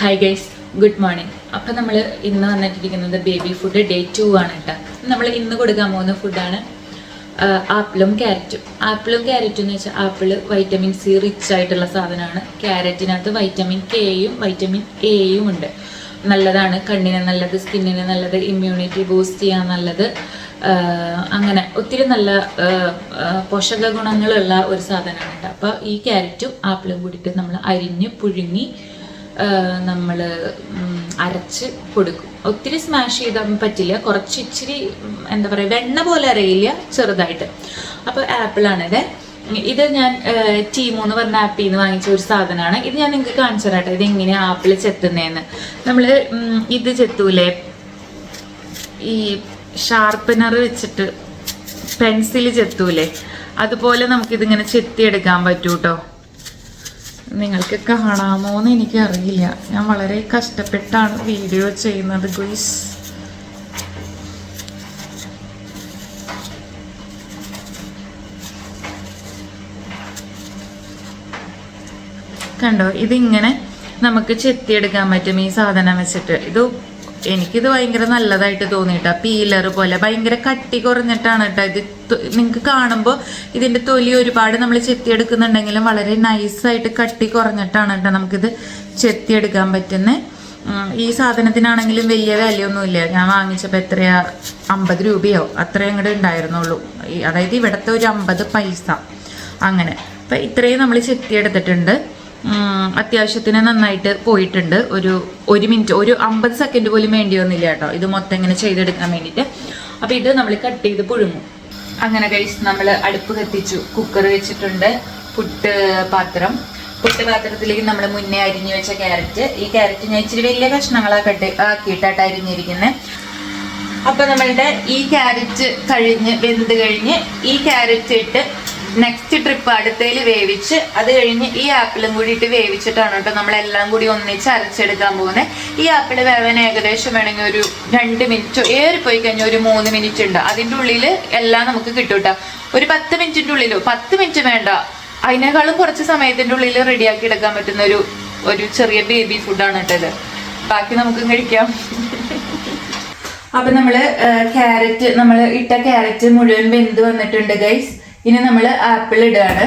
Hi guys good morning അപ്പം നമ്മൾ ഇന്ന് വന്നിട്ടിരിക്കുന്നത് ബേബി ഫുഡ് ഡേ ടു ആണ് കേട്ടോ നമ്മൾ ഇന്ന് കൊടുക്കാൻ പോകുന്ന ഫുഡാണ് ആപ്പിളും ക്യാരറ്റും. ആപ്പിളും ക്യാരറ്റും എന്ന് വെച്ചാൽ ആപ്പിൾ വൈറ്റമിൻ സി റിച്ച് ആയിട്ടുള്ള സാധനമാണ്. ക്യാരറ്റിനകത്ത് വൈറ്റമിൻ കെയും വൈറ്റമിൻ എയും ഉണ്ട്. നല്ലതാണ് കണ്ണിന് നല്ലത് സ്കിന്നിന് നല്ലത് ഇമ്മ്യൂണിറ്റി ബൂസ്റ്റ് ചെയ്യാൻ നല്ലത്. അങ്ങനെ ഒത്തിരി നല്ല പോഷക ഗുണങ്ങളുള്ള ഒരു സാധനമാണ് കേട്ടോ അപ്പോൾ ഈ ക്യാരറ്റും ആപ്പിളും കൂടിയിട്ട് നമ്മൾ അരിഞ്ഞ് പുഴുങ്ങി നമ്മൾ അരച്ച് കൊടുക്കും. ഒത്തിരി സ്മാഷ് ചെയ്താൽ പറ്റില്ല. കുറച്ച് ഇച്ചിരി എന്താ പറയുക വെണ്ണ പോലെ അരയില്ല ചെറുതായിട്ട്. അപ്പോൾ ആപ്പിളാണിത് ഇത്. ഞാൻ ടീമോ എന്ന് പറഞ്ഞ ആപ്പിൽ നിന്ന് വാങ്ങിച്ച ഒരു സാധനമാണ് ഇത് ഞാൻ നിങ്ങൾക്ക് കാണിച്ചു തരാട്ടെ ഇത് എങ്ങനെയാണ് ആപ്പിൾ ചെത്തുന്നതെന്ന് നമ്മൾ ഇത് ചെത്തൂലേ? ഈ ഷാർപ്പനർ വെച്ചിട്ട് പെൻസിൽ ചെത്തൂലേ? അതുപോലെ നമുക്കിതിങ്ങനെ ചെത്തിയെടുക്കാൻ പറ്റൂ കേട്ടോ നിങ്ങൾക്ക് കാണാമോ എന്ന് എനിക്കറിയില്ല. ഞാൻ വളരെ കഷ്ടപ്പെട്ടാണ് വീഡിയോ ചെയ്യുന്നത് ഗുയ്സ്. കണ്ടോ ഇതിങ്ങനെ നമുക്ക് ചെത്തിയെടുക്കാൻ പറ്റും ഈ സാധനം വെച്ചിട്ട്. ഇത് എനിക്കിത് ഭയങ്കര നല്ലതായിട്ട് തോന്നിയിട്ടാ. പീലർ പോലെ ഭയങ്കര കട്ടി കുറഞ്ഞിട്ടാണ് കേട്ടോ ഇത് നിങ്ങൾക്ക് കാണുമ്പോൾ ഇതിന്റെ തൊലി ഒരുപാട് നമ്മൾ ചെത്തിയെടുക്കുന്നുണ്ടെങ്കിലും വളരെ നൈസായിട്ട് കട്ടി കുറഞ്ഞിട്ടാണ് കേട്ടോ നമുക്കിത് ചെത്തിയെടുക്കാൻ പറ്റുന്നത് ഈ സാധനത്തിനാണെങ്കിലും വലിയ വിലയൊന്നുമില്ല. ഞാൻ വാങ്ങിച്ചപ്പോൾ എത്രയാ? അമ്പത് രൂപയോ? അത്രയും അങ്ങോട്ട് ഉണ്ടായിരുന്നുള്ളൂ. അതായത് ഇവിടുത്തെ ഒരു അമ്പത് പൈസ. അങ്ങനെ. അപ്പം ഇത്രയും നമ്മൾ ചെത്തിയെടുത്തിട്ടുണ്ട്. അത്യാവശ്യത്തിന് നന്നായിട്ട് പോയിട്ടുണ്ട്. ഒരു ഒരു മിനിറ്റ് ഒരു അമ്പത് സെക്കൻഡ് പോലും വേണ്ടി വന്നില്ല കേട്ടോ. ഇത് മൊത്തം ഇങ്ങനെ ചെയ്തെടുക്കാൻ വേണ്ടിയിട്ട്. അപ്പോൾ ഇത് നമ്മൾ കട്ട് ചെയ്ത് പുഴുങ്ങും. അങ്ങനെ കഴിച്ച് നമ്മൾ അടുപ്പ് കത്തിച്ചു. കുക്കർ വെച്ചിട്ടുണ്ട്. പുട്ട് പാത്രം. പുട്ട് പാത്രത്തിലേക്ക് നമ്മൾ മുന്നേ അരിഞ്ഞു വെച്ച ക്യാരറ്റ് ഈ ക്യാരറ്റ് ഞാൻ ഇച്ചിരി വലിയ കഷ്ണങ്ങളാക്കട്ടെ ആക്കിയിട്ടാണ് അരിഞ്ഞിരിക്കുന്നത് അപ്പം നമ്മളുടെ ഈ ക്യാരറ്റ് കഴിഞ്ഞ് വെന്ത് കഴിഞ്ഞ് ഈ ക്യാരറ്റ് ഇട്ട് നെക്സ്റ്റ് ട്രിപ്പ് അടുത്തതിൽ വേവിച്ച് അത് കഴിഞ്ഞ് ഈ ആപ്പിളും കൂടി ഇട്ട് വേവിച്ചിട്ടാണ് കേട്ടോ നമ്മളെല്ലാം കൂടി ഒന്നിച്ച് അരച്ചെടുക്കാൻ പോകുന്നത്. ഈ ആപ്പിൾ വേവാൻ ഏകദേശം വേണമെങ്കിൽ ഒരു രണ്ട് മിനിറ്റോ പോയി കഴിഞ്ഞാൽ ഒരു മൂന്ന് മിനിറ്റ് ഉണ്ട്. അതിന്റെ ഉള്ളിൽ എല്ലാം നമുക്ക് കിട്ടും കേട്ടോ. ഒരു പത്ത് മിനിറ്റിന്റെ ഉള്ളിലോ പത്ത് മിനിറ്റ് വേണ്ട. അതിനേക്കാളും കുറച്ച് സമയത്തിന്റെ ഉള്ളിൽ റെഡിയാക്കി എടുക്കാൻ പറ്റുന്ന ഒരു ഒരു ചെറിയ ബേബി ഫുഡാണ് കേട്ടത് ബാക്കി നമുക്ക് കഴിക്കാം. അപ്പൊ നമ്മൾ ക്യാരറ്റ് നമ്മൾ ഇട്ട ക്യാരറ്റ് മുഴുവൻ വെന്ത് വന്നിട്ടുണ്ട് ഗൈസ് ഇനി നമ്മൾ ആപ്പിൾ ഇടുകയാണ്.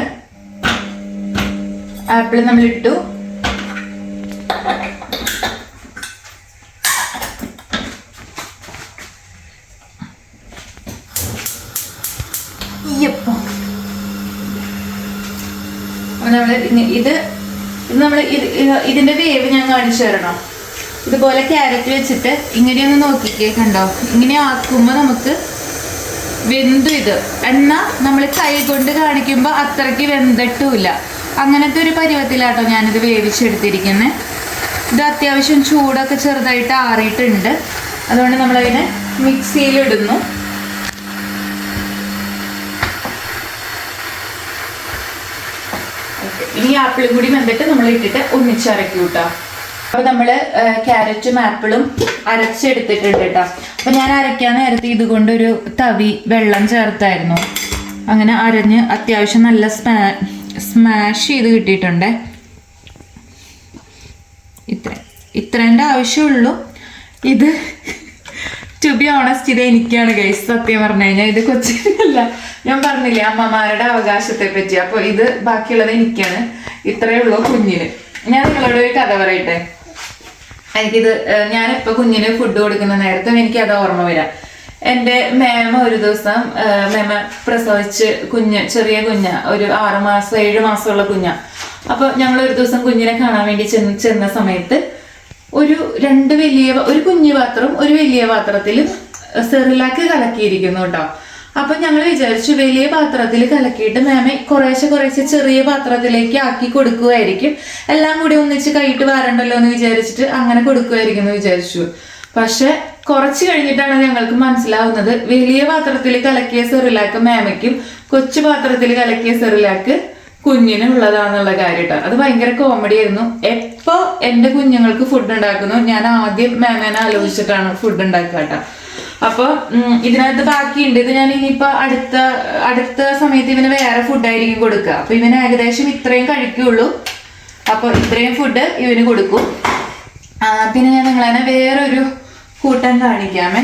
ആപ്പിൾ നമ്മൾ ഇട്ടു. നമ്മൾ ഇത് ഇത് നമ്മൾ ഇതിന്റെ വേവ് ഞാൻ കാണിച്ചു തരണോ. ഇതുപോലെ ക്യാരറ്റ് വെച്ചിട്ട് ഇങ്ങനെയൊന്ന് നോക്കിക്കേ കണ്ടോ? ഇങ്ങനെ ആക്കുമ്പോൾ നമുക്ക് വെന്തു ഇത്. എന്നാൽ നമ്മൾ കൈ കൊണ്ട് കാണിക്കുമ്പോൾ അത്രയ്ക്ക് വെന്തിട്ടുമില്ല. അങ്ങനത്തെ ഒരു പരുവത്തിലാട്ടോ ഞാനിത് വേവിച്ചെടുത്തിരിക്കുന്നത് ഇത് അത്യാവശ്യം ചൂടൊക്കെ ചെറുതായിട്ട് ആറിയിട്ടുണ്ട്. അതുകൊണ്ട് നമ്മളതിനെ മിക്സിയിലിടുന്നു. ഇനി ആപ്പിളും കൂടി വെന്തിട്ട് നമ്മൾ ഇട്ടിട്ട് ഒന്നിച്ചരക്കും കൂട്ടാം അപ്പൊ നമ്മൾ ക്യാരറ്റും ആപ്പിളും അരച്ചെടുത്തിട്ടുണ്ട് കേട്ടോ. അപ്പൊ ഞാൻ അരയ്ക്കാൻ നേരത്തെ ഇതുകൊണ്ട് ഒരു തവി വെള്ളം ചേർത്തായിരുന്നു. അങ്ങനെ അരഞ്ഞ് അത്യാവശ്യം നല്ല സ്മാ സ്മാഷ് ചെയ്ത് കിട്ടിയിട്ടുണ്ട്. ഇത്ര ഇത്രേന്റെ ആവശ്യമുള്ളൂ. ഇത് ടു ബി ഓണസ്റ്റ് ഇത് എനിക്കാണ് ഗൈസ് സത്യം പറഞ്ഞു കഴിഞ്ഞാൽ ഇത് കൊച്ചിനല്ല. ഞാൻ പറഞ്ഞില്ലേ അമ്മമാരുടെ അവകാശത്തെ പറ്റി. അപ്പോൾ ഇത് ബാക്കിയുള്ളത് എനിക്കാണ്. ഇത്രയേ ഉള്ളൂ കുഞ്ഞിന്. ഞാൻ നിങ്ങളോട് ഒരു കഥ പറയട്ടെ? എനിക്കിത് ഞാൻ ഞാനിപ്പോ കുഞ്ഞിന് ഫുഡ് കൊടുക്കുന്ന നേരത്തും എനിക്ക് അത് ഓർമ്മ വരാം. എന്റെ മേമ ഒരു ദിവസം മേമ പ്രസവിച്ച് കുഞ്ഞ് ചെറിയ കുഞ്ഞ ഒരു ആറ് മാസം ഏഴ് മാസമുള്ള കുഞ്ഞ. അപ്പൊ ഞങ്ങൾ ഒരു ദിവസം കുഞ്ഞിനെ കാണാൻ വേണ്ടി ചെന്ന് ചെന്ന സമയത്ത് ഒരു രണ്ട് വലിയ ഒരു കുഞ്ഞു പാത്രം ഒരു വലിയ പാത്രത്തിൽ സെറിലാക്ക് കലക്കിയിരിക്കുന്നു കേട്ടോ. അപ്പൊ ഞങ്ങൾ വിചാരിച്ചു വലിയ പാത്രത്തിൽ കലക്കിയിട്ട് മാമെ കുറേശ്ശെ കുറേശ്ശെ ചെറിയ പാത്രത്തിലേക്ക് ആക്കി കൊടുക്കുമായിരിക്കും എല്ലാം കൂടി ഒന്നിച്ച് കൈയിട്ട് വാരണ്ടല്ലോ എന്ന് വിചാരിച്ചിട്ട് അങ്ങനെ കൊടുക്കുമായിരിക്കും എന്ന് വിചാരിച്ചു. പക്ഷെ കുറച്ച് കഴിഞ്ഞിട്ടാണ് ഞങ്ങൾക്ക് മനസ്സിലാവുന്നത് വലിയ പാത്രത്തിൽ കലക്കിയ സെറിലാക്ക് മാമയ്ക്കും കൊച്ചു പാത്രത്തിൽ കലക്കിയ സെറിലാക്ക് കുഞ്ഞിനുള്ളതാന്നുള്ള കാര്യം കേട്ടോ. അത് ഭയങ്കര കോമഡി ആയിരുന്നു. എപ്പോ എന്റെ കുഞ്ഞുങ്ങൾക്ക് ഫുഡ് ഉണ്ടാക്കുന്നു? ഞാൻ ആദ്യം മാമേനെ ആലോചിച്ചിട്ടാണ് ഫുഡ് ഉണ്ടാക്കുക കേട്ടോ. അപ്പൊ ഉം, ഇതിനകത്ത് ബാക്കിയുണ്ട്. ഇത് ഞാൻ ഇനിയിപ്പൊ അടുത്ത അടുത്ത സമയത്ത് ഇവന് വേറെ ഫുഡായിരിക്കും കൊടുക്കുക. അപ്പൊ ഇവന് ഏകദേശം ഇത്രയും കഴിക്കുള്ളൂ. അപ്പൊ ഇത്രയും ഫുഡ് ഇവന് കൊടുക്കും. പിന്നെ ഞാൻ നിങ്ങളെ വേറൊരു കൂട്ടം കാണിക്കാമേ.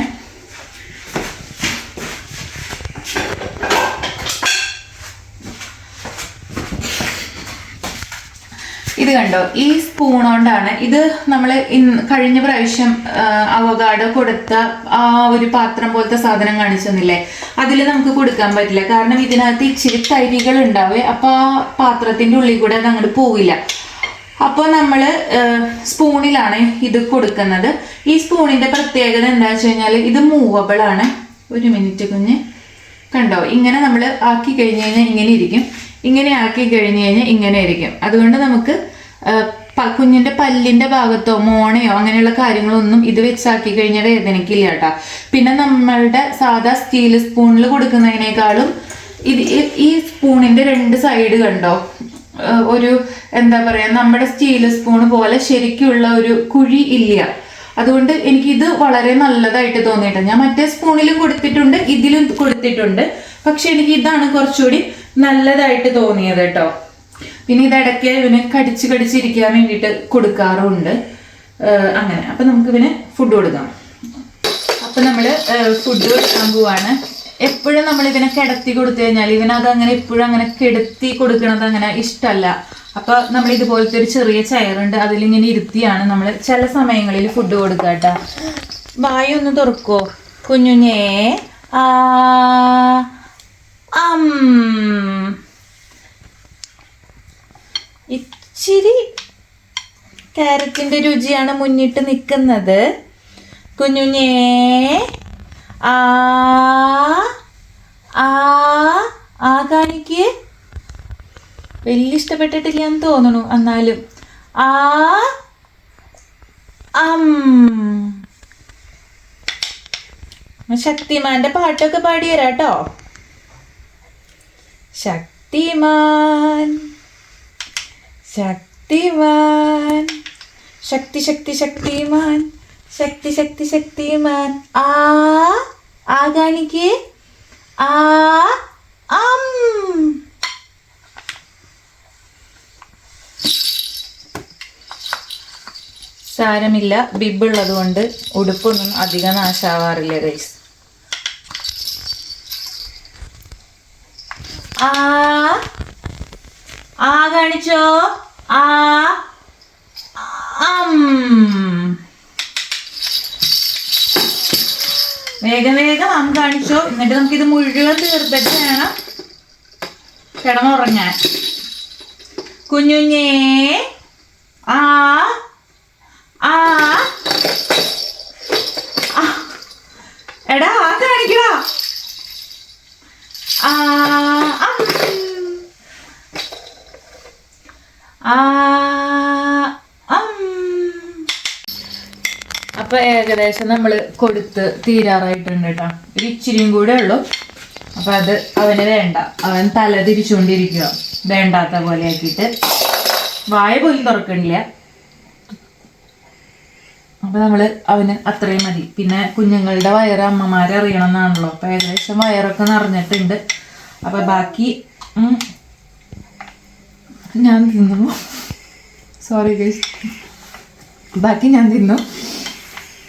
ഇത് കണ്ടോ? ഈ സ്പൂൺ കൊണ്ടാണ് ഇത് നമ്മൾ കഴിഞ്ഞ പ്രാവശ്യം അവകാട് കൊടുത്ത ആ ഒരു പാത്രം പോലത്തെ സാധനം കാണിച്ചെന്നില്ലേ അതിൽ നമുക്ക് കൊടുക്കാൻ പറ്റില്ല. കാരണം ഇതിനകത്ത് ഇച്ചിരി തരികൾ ഉണ്ടാവേ അപ്പോൾ ആ പാത്രത്തിന്റെ ഉള്ളിൽ കൂടെ അത് അങ്ങോട്ട് പോവില്ല. അപ്പോൾ നമ്മൾ സ്പൂണിലാണ് ഇത് കൊടുക്കുന്നത്. ഈ സ്പൂണിന്റെ പ്രത്യേകത എന്താ വെച്ച് കഴിഞ്ഞാൽ ഇത് മൂവബിൾ ആണ്. ഒരു മിനിറ്റ് കുഞ്ഞ്. കണ്ടോ? ഇങ്ങനെ നമ്മൾ ആക്കി കഴിഞ്ഞ് കഴിഞ്ഞാൽ ഇങ്ങനെ ഇരിക്കും. ഇങ്ങനെ ആക്കി കഴിഞ്ഞ് കഴിഞ്ഞാൽ ഇങ്ങനെ ഇരിക്കും. അതുകൊണ്ട് നമുക്ക് കുഞ്ഞിന്റെ പല്ലിന്റെ ഭാഗത്തോ മോണയോ അങ്ങനെയുള്ള കാര്യങ്ങളൊന്നും ഇത് വെച്ചാക്കി കഴിഞ്ഞാൽ വേദനയ്ക്കില്ല കേട്ടോ. പിന്നെ നമ്മളുടെ സാധാ സ്റ്റീൽ സ്പൂണിൽ കൊടുക്കുന്നതിനേക്കാളും ഇത് ഈ- സ്പൂണിന്റെ രണ്ട് സൈഡ് കണ്ടോ? ഒരു എന്താ പറയാ നമ്മുടെ സ്റ്റീൽ സ്പൂൺ പോലെ ശരിക്കുള്ള ഒരു കുഴി ഇല്ല. അതുകൊണ്ട് എനിക്ക് ഇത് വളരെ നല്ലതായിട്ട് തോന്നിയിട്ടുണ്ട്. ഞാൻ മറ്റേ സ്പൂണിലും കൊടുത്തിട്ടുണ്ട് ഇതിലും കൊടുത്തിട്ടുണ്ട്. പക്ഷെ എനിക്ക് ഇതാണ് കുറച്ചുകൂടി നല്ലതായിട്ട് തോന്നിയത് കേട്ടോ. പിന്നെ ഇത് ഇടയ്ക്ക് ഇവന് കടിച്ച് കടിച്ചിരിക്കാൻ വേണ്ടിയിട്ട് കൊടുക്കാറുമുണ്ട് അങ്ങനെ. അപ്പൊ നമുക്ക് ഇവന് ഫുഡ് കൊടുക്കാം. അപ്പൊ നമ്മൾ ഫുഡ് കൊടുക്കാൻ പോവാണ്. എപ്പോഴും നമ്മൾ ഇവനെ കിടത്തി കൊടുത്തു കഴിഞ്ഞാൽ ഇവനത് അങ്ങനെ എപ്പോഴും അങ്ങനെ കിടത്തി കൊടുക്കണത് അങ്ങനെ ഇഷ്ടമല്ല അപ്പൊ നമ്മൾ ഇതുപോലത്തെ ഒരു ചെറിയ ചെയറുണ്ട് അതിലിങ്ങനെ ഇരുത്തിയാണ് നമ്മൾ ചില സമയങ്ങളിൽ ഫുഡ് കൊടുക്കുക കേട്ടോ. ഒന്ന് തുറക്കോ? കുഞ്ഞുഞ്ഞേ. ആ ഇച്ചിരി ക്യാരറ്റിന്റെ രുചിയാണ് മുന്നിട്ട് നിൽക്കുന്നത്. കുഞ്ഞുഞ്ഞേ ആ ആ കാണിക്ക്. വലിയ ഇഷ്ടപ്പെട്ടിട്ടില്ല എന്ന് തോന്നുന്നു എന്നാലും. ആ അം. ശക്തിമാന്റെ പാട്ടൊക്കെ പാടിയരാട്ടോ. ശക്തിമാൻ ശക്തിമാൻ. ശക്തി ശക്തി ശക്തിമാൻ. ശക്തി ശക്തി ശക്തിമാൻ. ആ ആ കാണിക്ക് ആ അം. സാരമില്ല. ബിബുള്ളത് കൊണ്ട് ഉടുപ്പൊന്നും അധികം നാശാവാറില്ല ഗൈസ് ആ ആ കാണിച്ചോ? ആ. വേഗം വേഗം അം കാണിച്ചോ എന്നിട്ട് ഇത് മുഴുവൻ തീർത്തിട്ട് വേണം കിടന്നുറങ്ങാൻ കുഞ്ഞുഞ്ഞേ ആ ആ. എടാ ആ കാണിക്കടാ ആ. ആ അം. അപ്പൊ ഏകദേശം നമ്മൾ കൊടുത്ത് തീരാറായിട്ടുണ്ട് കേട്ടോ. ഒരു ഇച്ചിരിയും കൂടെ ഉള്ളൂ. അപ്പൊ അത് അവന് വേണ്ട. അവൻ തല തിരിച്ചുകൊണ്ടിരിക്കുക. വേണ്ടാത്ത പോലെ ആക്കിയിട്ട്. വായ പോലും തുറക്കണില്ല. അപ്പൊ നമ്മൾ അവന് അത്രയും മതി. പിന്നെ കുഞ്ഞുങ്ങളുടെ വയറ് അമ്മമാരെ അറിയണം എന്നാണല്ലോ അപ്പൊ ഏകദേശം വയറൊക്കെ നിറഞ്ഞിട്ടുണ്ട്. അപ്പൊ ബാക്കി ഞാൻ തിന്നു സോറി ബാക്കി ഞാൻ തിന്നു.